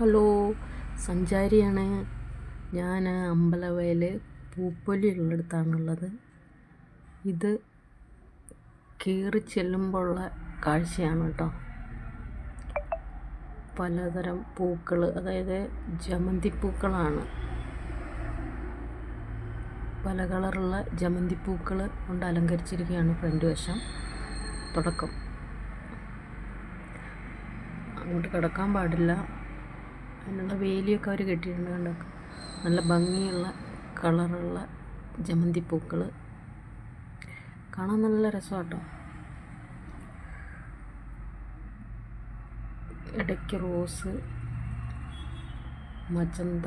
Hello സഞ്ചാരിയാണ്. ഞാൻ അമ്പലവയൽ പൂപ്പൊലി ഉള്ളിടത്താണുള്ളത് ഇത് കയറി ചെല്ലുമ്പോഴുള്ള കാഴ്ചയാണ് കേട്ടോ. പലതരം പൂക്കൾ അതായത് ജമന്തി പൂക്കളാണ്. പല കളറുള്ള ജമന്തി പൂക്കൾ കൊണ്ട് അലങ്കരിച്ചിരിക്കുകയാണ് ഫ്രണ്ട് വശം. തുടക്കം. അങ്ങോട്ട് കിടക്കാൻ പാടില്ല. അതിനുള്ള വേലിയൊക്കെ അവർ കെട്ടിയിട്ടുണ്ട് കണ്ടോ? നല്ല ഭംഗിയുള്ള കളറുള്ള ജമന്തി പൂക്കൾ കാണാൻ നല്ല രസമാട്ടോ ഇടയ്ക്ക് റോസ് മജന്ത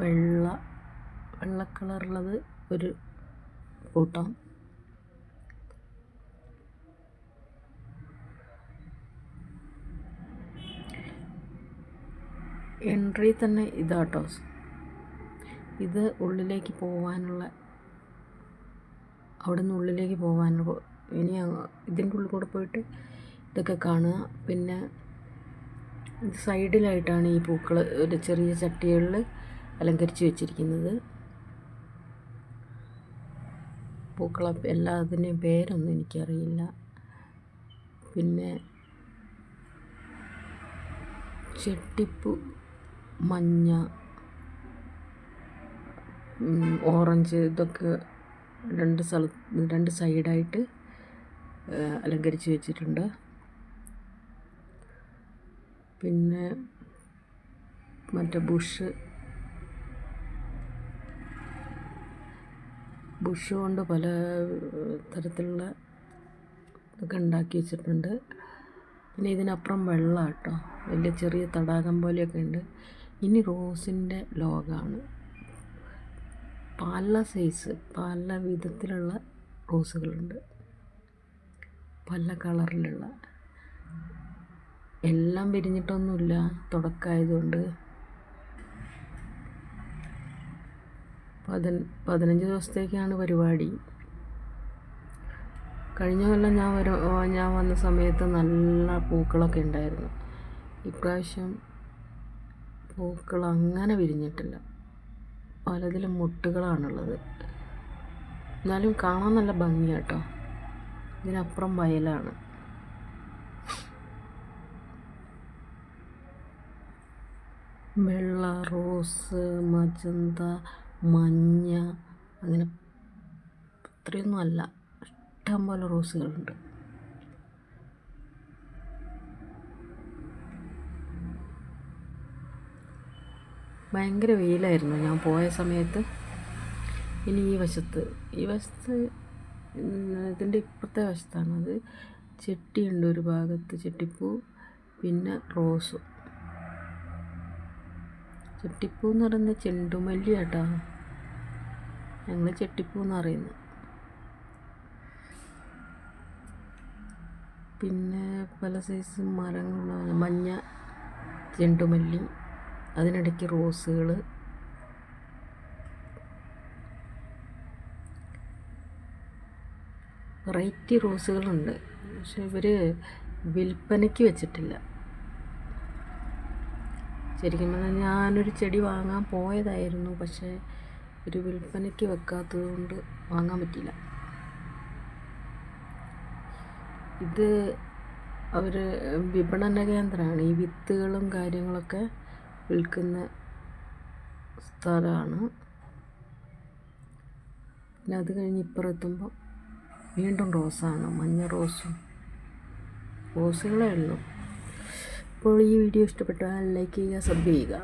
വെള്ള വെള്ള കളറുള്ളത് ഒരു കൂട്ടം. എൻട്രി തന്നെ ഇതാട്ടോ. ഇത് ഉള്ളിലേക്ക് പോകാനുള്ള അവിടെ നിന്ന് ഉള്ളിലേക്ക് പോകാനുള്ള ഇനി ഇതിന്റെ ഉള്ളിൽ കൂടെ പോയിട്ട് ഇതൊക്കെ കാണുക. പിന്നെ ഇത് സൈഡിലായിട്ടാണ് ഈ പൂക്കൾ ഒരു ചെറിയ ചട്ടികളിൽ അലങ്കരിച്ച് വെച്ചിരിക്കുന്നത്. പൂക്കള എല്ലാത്തിന്റെയും പേരൊന്നും എനിക്കറിയില്ല. പിന്നെ ചെട്ടിപ്പൂ മഞ്ഞ ഓറഞ്ച് ഇതൊക്കെ രണ്ട് സ്ഥല രണ്ട് സൈഡായിട്ട് അലങ്കരിച്ച് വെച്ചിട്ടുണ്ട്. പിന്നെ മറ്റേ ബുഷ് ബുഷ് കൊണ്ട് പല തരത്തിലുള്ള ഇതൊക്കെ ഉണ്ടാക്കി വെച്ചിട്ടുണ്ട്. പിന്നെ ഇതിനപ്പുറം വെള്ളം കേട്ടോ വലിയ ചെറിയ തടാകം പോലെയൊക്കെ ഉണ്ട്. ഇനി റോസിന്റെ ലോകമാണ് പല സൈസ് പല വിധത്തിലുള്ള റോസുകളുണ്ട്. പല കളറിലുള്ള. എല്ലാം വിരിഞ്ഞിട്ടൊന്നുമില്ല തുടക്കമായതുകൊണ്ട്. പതിന പതിനഞ്ച് ദിവസത്തേക്കാണ് പരിപാടി. കഴിഞ്ഞ കൊല്ലം ഞാൻ വരും ഞാൻ വന്ന സമയത്ത് നല്ല പൂക്കളൊക്കെ ഉണ്ടായിരുന്നു. ഇപ്രാവശ്യം പൂക്കൾ അങ്ങനെ വിരിഞ്ഞിട്ടില്ല. പലതിലും മുട്ടുകളാണുള്ളത്. എന്നാലും കാണാൻ നല്ല ഭംഗിയാട്ടോ. ഇതിനപ്പുറം വയലാണ്. വെള്ള റോസ് മജന്ത മഞ്ഞ അങ്ങനെ ഇത്രയൊന്നും അല്ല ഇഷ്ടം പോലെ റോസുകളുണ്ട്. ഭയങ്കര വെയിലായിരുന്നു. ഞാൻ പോയ സമയത്ത് ഇനി ഈ വശത്ത് ഈ വശത്ത് ഇതിന്റെ ഇപ്പുറത്തെ അത് ചെട്ടിയുണ്ട് ഒരു ഭാഗത്ത് ചെട്ടിപ്പൂ പിന്നെ റോസും. ചെട്ടിപ്പൂ എന്ന് പറയുന്നത് ചെണ്ടുമല്ലി കേട്ടോ ഞങ്ങൾ ചെട്ടിപ്പൂ എന്ന് പറയുന്നത് പിന്നെ പല സൈസ് മരങ്ങളുള്ള മഞ്ഞ ചെണ്ടുമല്ലി. അതിനിടയ്ക്ക് റോസുകൾ വെറൈറ്റി റോസുകളുണ്ട്. പക്ഷെ ഇവർ വിൽപ്പനയ്ക്ക് വെച്ചിട്ടില്ല. ശരിക്കും പറഞ്ഞാൽ ഞാനൊരു ചെടി വാങ്ങാൻ പോയതായിരുന്നു. പക്ഷേ ഒരു വിൽപ്പനയ്ക്ക് വെക്കാത്തത് കൊണ്ട് വാങ്ങാൻ പറ്റിയില്ല. ഇത് അവർ വിപണന കേന്ദ്രമാണ് ഈ വിത്തുകളും കാര്യങ്ങളൊക്കെ വിൽക്കുന്ന സ്ഥലമാണ്. പിന്നെ അത് കഴിഞ്ഞ് ഇപ്പുറത്തുമ്പോൾ വീണ്ടും റോസാണ് മഞ്ഞ റോസും റോസുകളേ ഉള്ളൂ. അപ്പോൾ ഈ വീഡിയോ ഇഷ്ടപ്പെട്ടാൽ ലൈക്ക് ചെയ്യുക സബ് ചെയ്യുക.